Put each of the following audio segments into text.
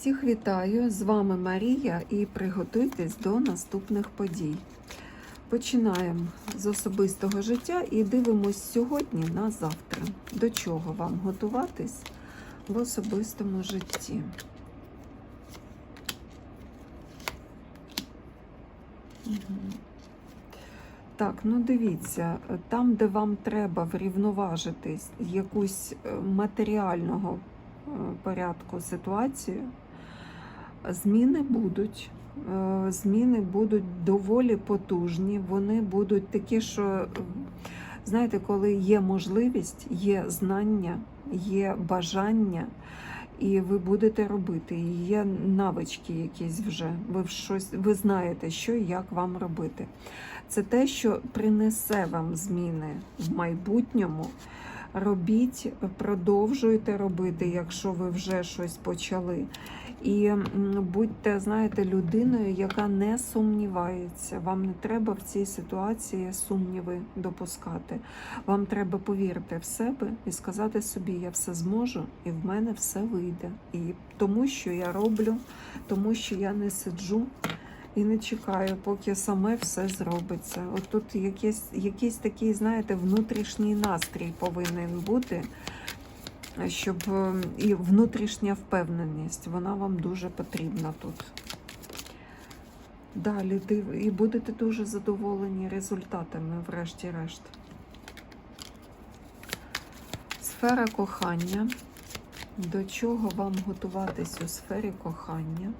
Всіх вітаю! З вами Марія і приготуйтесь до наступних подій. Починаємо з особистого життя і дивимось сьогодні на завтра. До чого вам готуватись в особистому житті? Так, ну дивіться, там, де вам треба врівноважити якусь е, матеріального е, порядку ситуацію, зміни будуть. Е, Зміни будуть доволі потужні. Вони будуть такі, що, знаєте, коли є можливість, є знання, є бажання, і ви будете робити. І є навички якісь вже. Ви щось ви знаєте, що і як вам робити. Це те, що принесе вам зміни в майбутньому. Робіть, продовжуйте робити, якщо ви вже щось почали. І будьте, знаєте, людиною, яка не сумнівається. Вам не треба в цій ситуації сумніви допускати. Вам треба повірити в себе і сказати собі, я все зможу, і в мене все вийде. І тому, що я роблю, тому що я не сиджу. І не чекаю, поки саме все зробиться. От тут якийсь, якийсь такий, знаєте, внутрішній настрій повинен бути, щоб е, і внутрішня впевненість, вона вам дуже потрібна тут. Далі і будете дуже задоволені результатами, врешті-решт. Сфера кохання. До чого вам готуватись у сфері кохання?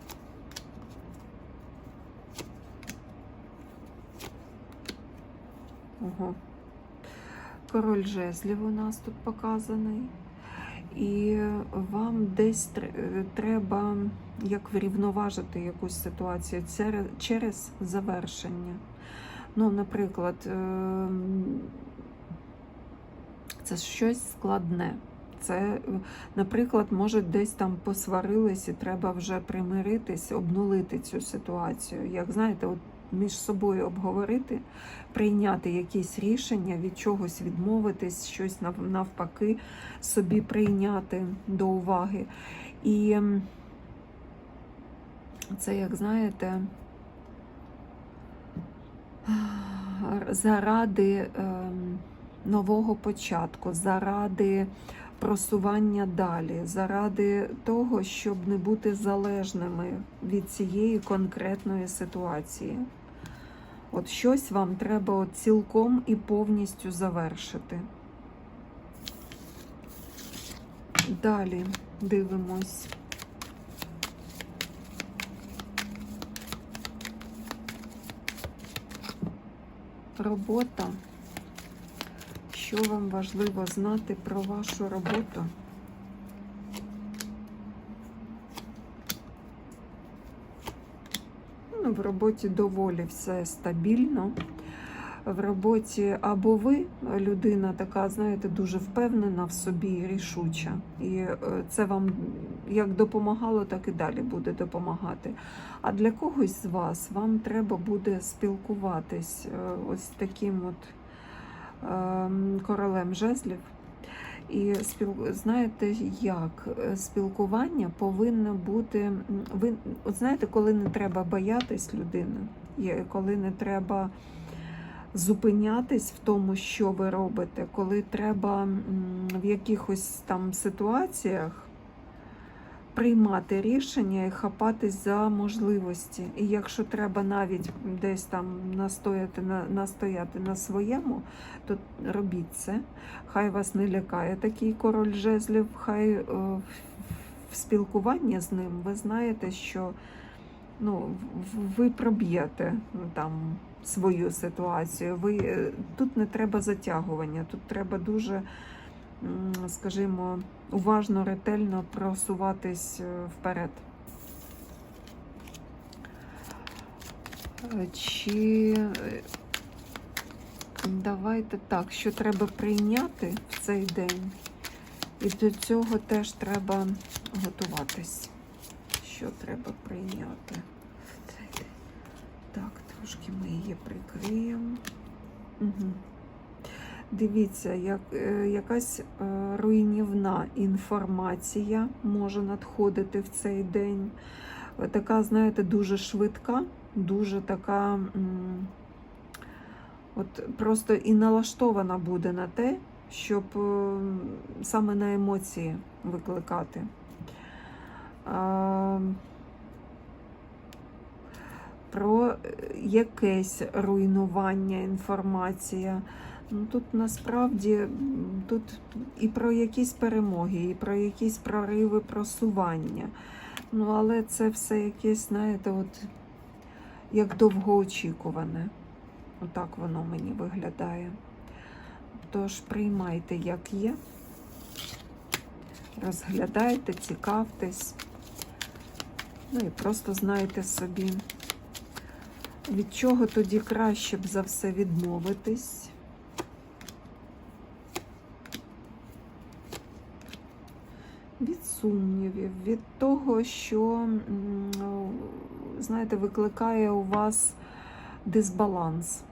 Ого. Король жезлів у нас тут показаний. І вам десь треба як врівноважити якусь ситуацію через завершення. Ну, наприклад, ем, це щось складне. Це, наприклад, може, десь там посварились і треба вже примиритись, обнулити цю ситуацію. Як знаєте, от між собою обговорити, прийняти якісь рішення, від чогось відмовитись, щось навпаки собі прийняти до уваги. І це, як знаєте, заради ем, нового початку, заради просування далі, заради того, щоб не бути залежними від цієї конкретної ситуації. От щось вам треба цілком і повністю завершити. Далі дивимось. Робота. Що вам важливо знати про вашу роботу? Ну, в роботі доволі все стабільно. В роботі або ви людина така, знаєте, дуже впевнена в собі рішуча. І е, це вам як допомагало, так і далі буде допомагати. А для когось з вас вам треба буде спілкуватись е, ось таким от королем жезлів. І знаєте, як спілкування повинно бути. Ви от знаєте, коли не треба боятись людини, коли не треба зупинятись в тому, що ви робите, коли треба в якихось там ситуаціях приймати рішення і хапатись за можливості. І якщо треба навіть десь там настояти на настояти на своєму, то робіть це. Хай вас не лякає такий король жезлів, хай е, в- спілкуванні з ним ви знаєте, що ну, ви проб'єте там свою ситуацію. Ви, е, тут не треба затягування, тут треба дуже, скажімо, уважно, ретельно просуватись е, вперед. Е, Чи е, давайте так, що треба прийняти в цей день, і до цього теж треба готуватись. Що треба прийняти? Так, трошки ми її прикриємо. Угу. Дивіться, як, е, якась е, руйнівна інформація може надходити в цей день. Така, знаєте, дуже швидка, дуже така, от просто і налаштована буде на те, щоб е, саме на емоції викликати. Про якесь руйнування інформація. Ну, тут насправді тут і про якісь перемоги, і про якісь прориви просування. Ну, але це все якесь, знаєте, от як довгоочікуване. Отак воно мені виглядає. Тож приймайте, як є. Розглядайте, цікавтесь. Ну і просто знайте собі, від чого тоді краще б за все відмовитись. Від сумнівів, від того, що, знаєте, викликає у вас дисбаланс,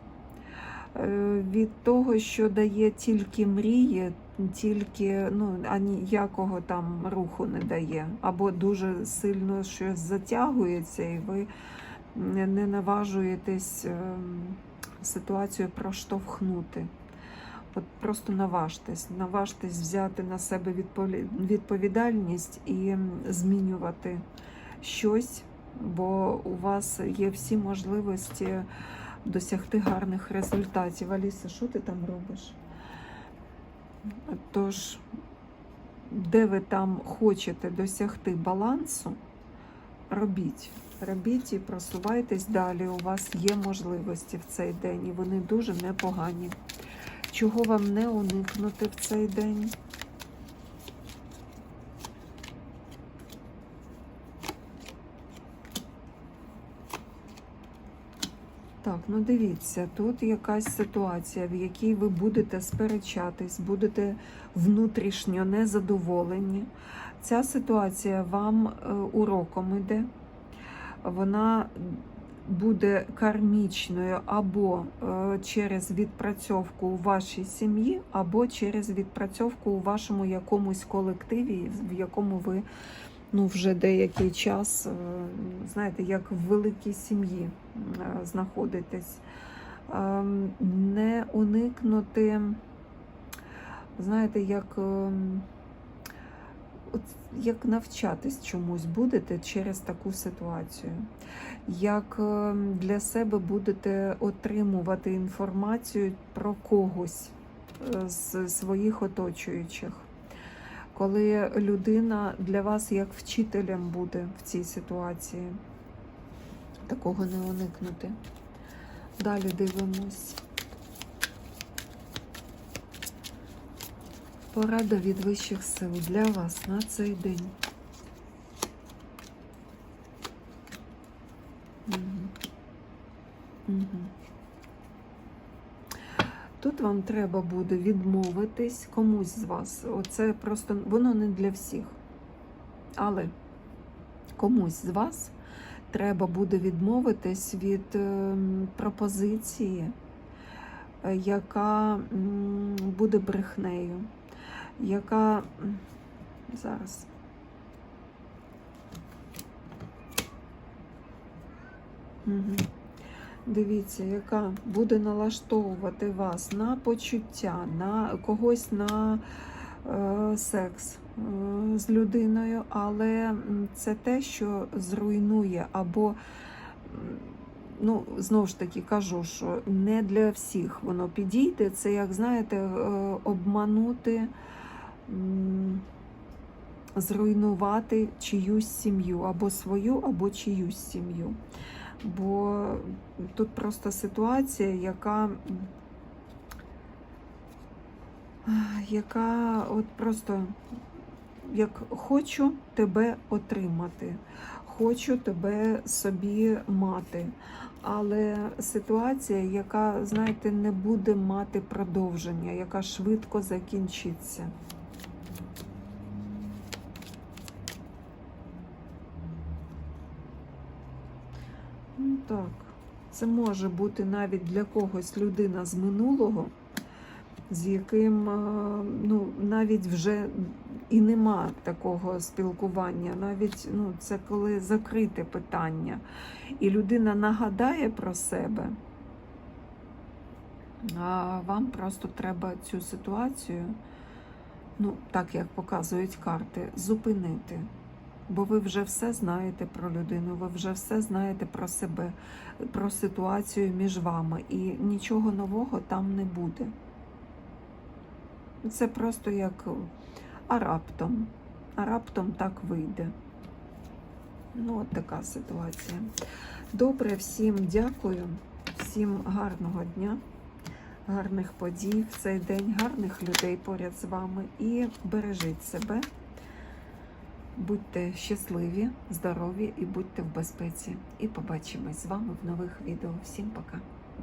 Е, від того, що дає тільки мрії, тільки ну, ніякого там руху не дає, або дуже сильно щось затягується, і ви не не наважуєтесь ем, ситуацію проштовхнути. Просто наважтесь, наважтесь взяти на себе відповідальність і змінювати щось, бо у вас є всі можливості досягти гарних результатів. Аліса, що ти там робиш? Тож, де ви там хочете досягти балансу, робіть. Робіть і просувайтесь далі. У вас є можливості в цей день, і вони дуже непогані. Чого вам не уникнути в цей день? Так, ну дивіться, тут якась ситуація, в якій ви будете сперечатись, будете внутрішньо незадоволені. Ця ситуація вам е, уроком іде. Вона буде кармічною або е, через відпрацьовку у вашій сім'ї, або через відпрацьовку у вашому якомусь колективі, в якому ви ну, вже деякий час, е, знаєте, як в великій сім'ї е, знаходитесь. Ем, Не уникнути, знаєте, як, ем, от, як навчатись чомусь будете через таку ситуацію, як ем, для себе будете отримувати інформацію про когось е, з своїх оточуючих коли людина для вас як вчителем буде в цій ситуації. Такого не уникнути. Далі дивимось. Порада від вищих сил для вас на цей день. Тут вам треба буде відмовитись комусь з вас. Оце просто воно не для всіх. Але комусь з вас треба буде відмовитись від е, пропозиції, е, яка буде брехнею, яка зараз. Угу. Дивіться, яка буде налаштовувати вас на почуття, на когось на е, секс е, з людиною, але це те, що зруйнує, або, ну, знову ж таки кажу, що не для всіх воно підійде. Це, як знаєте, е, обманути, зруйнувати чиюсь сім'ю, або свою, або чиюсь сім'ю бо тут просто ситуація, яка яка от просто як хочу тебе отримати, хочу тебе собі мати. Але ситуація, яка, знаєте, не буде мати продовження, яка швидко закінчиться. Ну так, це може бути навіть для когось людина з минулого, з яким е, ну, навіть вже і нема такого спілкування, навіть ну, це коли закрите питання, і людина нагадає про себе. А вам просто треба цю ситуацію, ну, так як показують карти, зупинити. Бо ви вже все знаєте про людину, ви вже все знаєте про себе, про ситуацію між вами, і нічого нового там не буде. Це просто як а раптом. А раптом так вийде. Ну, от така ситуація. Добре, всім дякую, всім гарного дня, гарних подій в цей день, гарних людей поряд з вами і бережіть себе. Будьте щасливі, здорові і будьте в безпеці. І побачимось з вами в нових відео. Всім пока!